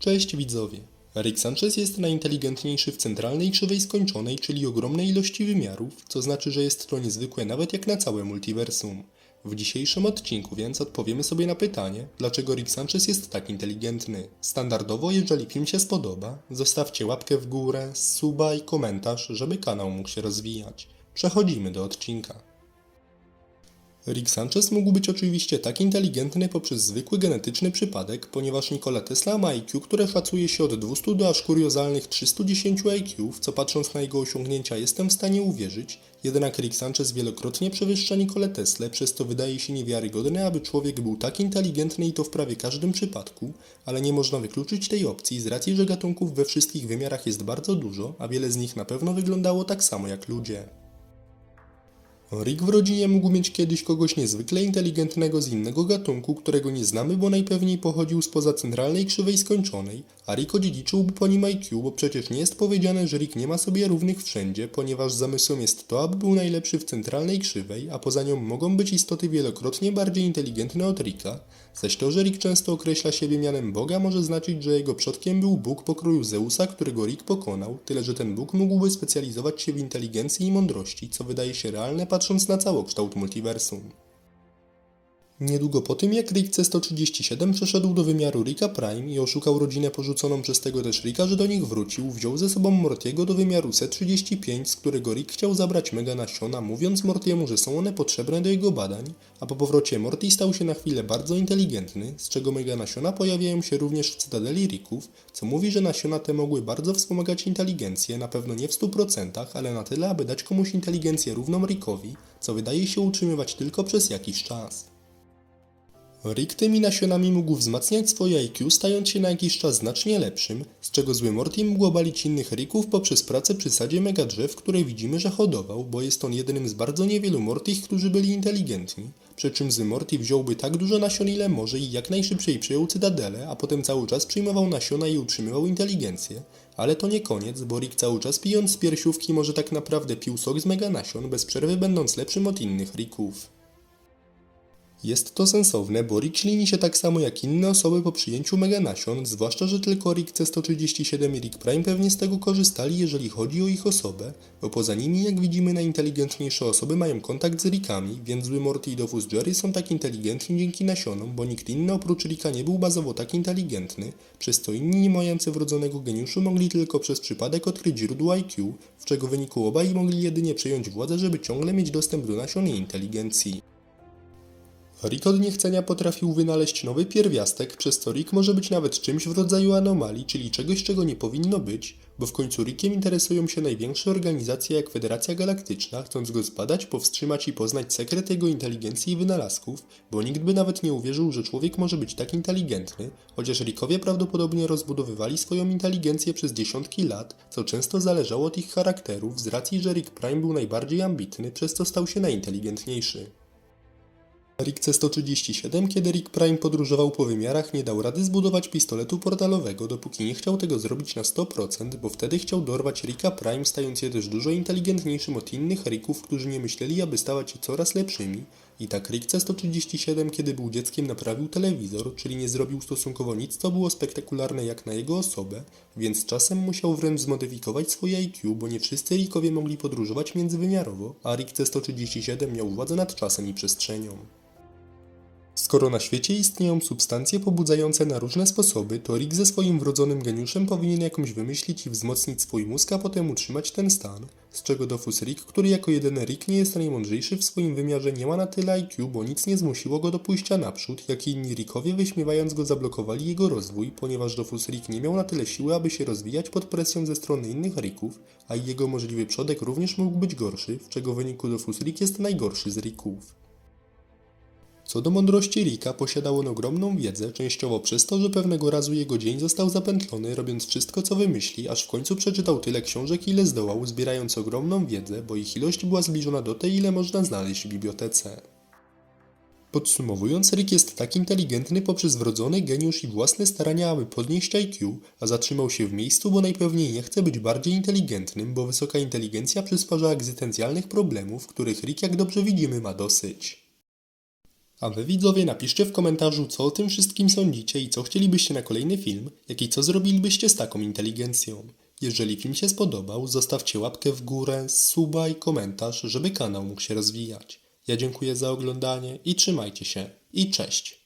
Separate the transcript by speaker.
Speaker 1: Cześć widzowie. Rick Sanchez jest najinteligentniejszy w centralnej krzywej skończonej, czyli ogromnej ilości wymiarów, co znaczy, że jest to niezwykłe nawet jak na całe multiversum. W dzisiejszym odcinku więc odpowiemy sobie na pytanie, dlaczego Rick Sanchez jest tak inteligentny. Standardowo, jeżeli film się spodoba, zostawcie łapkę w górę, suba i komentarz, żeby kanał mógł się rozwijać. Przechodzimy do odcinka. Rick Sanchez mógł być oczywiście tak inteligentny poprzez zwykły genetyczny przypadek, ponieważ Nikola Tesla ma IQ, które szacuje się od 200 do aż kuriozalnych 310 IQ, w co patrząc na jego osiągnięcia jestem w stanie uwierzyć, jednak Rick Sanchez wielokrotnie przewyższa Nikolę Teslę, przez to wydaje się niewiarygodne, aby człowiek był tak inteligentny i to w prawie każdym przypadku, ale nie można wykluczyć tej opcji z racji, że gatunków we wszystkich wymiarach jest bardzo dużo, a wiele z nich na pewno wyglądało tak samo jak ludzie. Rick w rodzinie mógł mieć kiedyś kogoś niezwykle inteligentnego z innego gatunku, którego nie znamy, bo najpewniej pochodził spoza centralnej krzywej skończonej, a Rick odziedziczyłby po nim IQ, bo przecież nie jest powiedziane, że Rick nie ma sobie równych wszędzie, ponieważ zamysłem jest to, aby był najlepszy w centralnej krzywej, a poza nią mogą być istoty wielokrotnie bardziej inteligentne od Ricka, zaś to, że Rick często określa siebie mianem Boga może znaczyć, że jego przodkiem był Bóg pokroju Zeusa, którego Rick pokonał, tyle że ten Bóg mógłby specjalizować się w inteligencji i mądrości, co wydaje się realne na całokształt multiversum. Niedługo po tym, jak Rick C-137 przeszedł do wymiaru Ricka Prime i oszukał rodzinę porzuconą przez tego też Ricka, że do nich wrócił, wziął ze sobą Mortiego do wymiaru C-35, z którego Rick chciał zabrać mega nasiona, mówiąc Mortiemu, że są one potrzebne do jego badań, a po powrocie Morty stał się na chwilę bardzo inteligentny, z czego mega nasiona pojawiają się również w cytadeli Ricków, co mówi, że nasiona te mogły bardzo wspomagać inteligencję, na pewno nie w 100%, ale na tyle, aby dać komuś inteligencję równą Rickowi, co wydaje się utrzymywać tylko przez jakiś czas. Rick tymi nasionami mógł wzmacniać swoje IQ, stając się na jakiś czas znacznie lepszym, z czego zły Morty mógł obalić innych Ricków poprzez pracę przy sadzie mega drzew, które widzimy, że hodował, bo jest on jednym z bardzo niewielu Mortych, którzy byli inteligentni. Przy czym zły Morty wziąłby tak dużo nasion ile może i jak najszybciej przejął cytadelę, a potem cały czas przyjmował nasiona i utrzymywał inteligencję. Ale to nie koniec, bo Rick cały czas pijąc z piersiówki może tak naprawdę pił sok z mega nasion, bez przerwy będąc lepszym od innych Ricków. Jest to sensowne, bo Rick ślini się tak samo jak inne osoby po przyjęciu mega nasion, zwłaszcza, że tylko Rick C137 i Rick Prime pewnie z tego korzystali, jeżeli chodzi o ich osobę, bo poza nimi, jak widzimy, najinteligentniejsze osoby mają kontakt z Rickami, więc zły Morty i Dofus Jerry są tak inteligentni dzięki nasionom, bo nikt inny oprócz Ricka nie był bazowo tak inteligentny, przez co inni nie mający wrodzonego geniuszu mogli tylko przez przypadek odkryć źródło IQ, w czego wyniku obaj mogli jedynie przejąć władzę, żeby ciągle mieć dostęp do nasion i inteligencji. Rick od niechcenia potrafił wynaleźć nowy pierwiastek, przez co Rick może być nawet czymś w rodzaju anomalii, czyli czegoś, czego nie powinno być, bo w końcu Rickiem interesują się największe organizacje jak Federacja Galaktyczna, chcąc go zbadać, powstrzymać i poznać sekret jego inteligencji i wynalazków, bo nikt by nawet nie uwierzył, że człowiek może być tak inteligentny, chociaż Rickowie prawdopodobnie rozbudowywali swoją inteligencję przez dziesiątki lat, co często zależało od ich charakterów, z racji, że Rick Prime był najbardziej ambitny, przez co stał się najinteligentniejszy. Rick C-137, kiedy Rick Prime podróżował po wymiarach, nie dał rady zbudować pistoletu portalowego, dopóki nie chciał tego zrobić na 100%, bo wtedy chciał dorwać Ricka Prime, stając się też dużo inteligentniejszym od innych Ricków, którzy nie myśleli, aby stawać się coraz lepszymi. I tak Rick C-137, kiedy był dzieckiem, naprawił telewizor, czyli nie zrobił stosunkowo nic, co było spektakularne jak na jego osobę, więc czasem musiał wręcz zmodyfikować swoje IQ, bo nie wszyscy Rickowie mogli podróżować międzywymiarowo, a Rick C-137 miał władzę nad czasem i przestrzenią. Skoro na świecie istnieją substancje pobudzające na różne sposoby, to Rick ze swoim wrodzonym geniuszem powinien jakąś wymyślić i wzmocnić swój mózg, a potem utrzymać ten stan. Z czego Dofus Rick, który jako jedyny Rick nie jest najmądrzejszy w swoim wymiarze, nie ma na tyle IQ, bo nic nie zmusiło go do pójścia naprzód, jak inni Rickowie wyśmiewając go zablokowali jego rozwój, ponieważ Dofus Rick nie miał na tyle siły, aby się rozwijać pod presją ze strony innych Ricków, a jego możliwy przodek również mógł być gorszy, w czego wyniku Dofus Rick jest najgorszy z Ricków. Co do mądrości Rika, posiadał on ogromną wiedzę, częściowo przez to, że pewnego razu jego dzień został zapętlony, robiąc wszystko co wymyśli, aż w końcu przeczytał tyle książek ile zdołał, zbierając ogromną wiedzę, bo ich ilość była zbliżona do tej, ile można znaleźć w bibliotece. Podsumowując, Rick jest tak inteligentny poprzez wrodzony geniusz i własne starania, aby podnieść IQ, a zatrzymał się w miejscu, bo najpewniej nie chce być bardziej inteligentnym, bo wysoka inteligencja przysparza egzystencjalnych problemów, których Rick, jak dobrze widzimy, ma dosyć. A wy widzowie napiszcie w komentarzu, co o tym wszystkim sądzicie i co chcielibyście na kolejny film, jak i co zrobilibyście z taką inteligencją. Jeżeli film się spodobał, zostawcie łapkę w górę, suba i komentarz, żeby kanał mógł się rozwijać. Ja dziękuję za oglądanie i trzymajcie się. I cześć!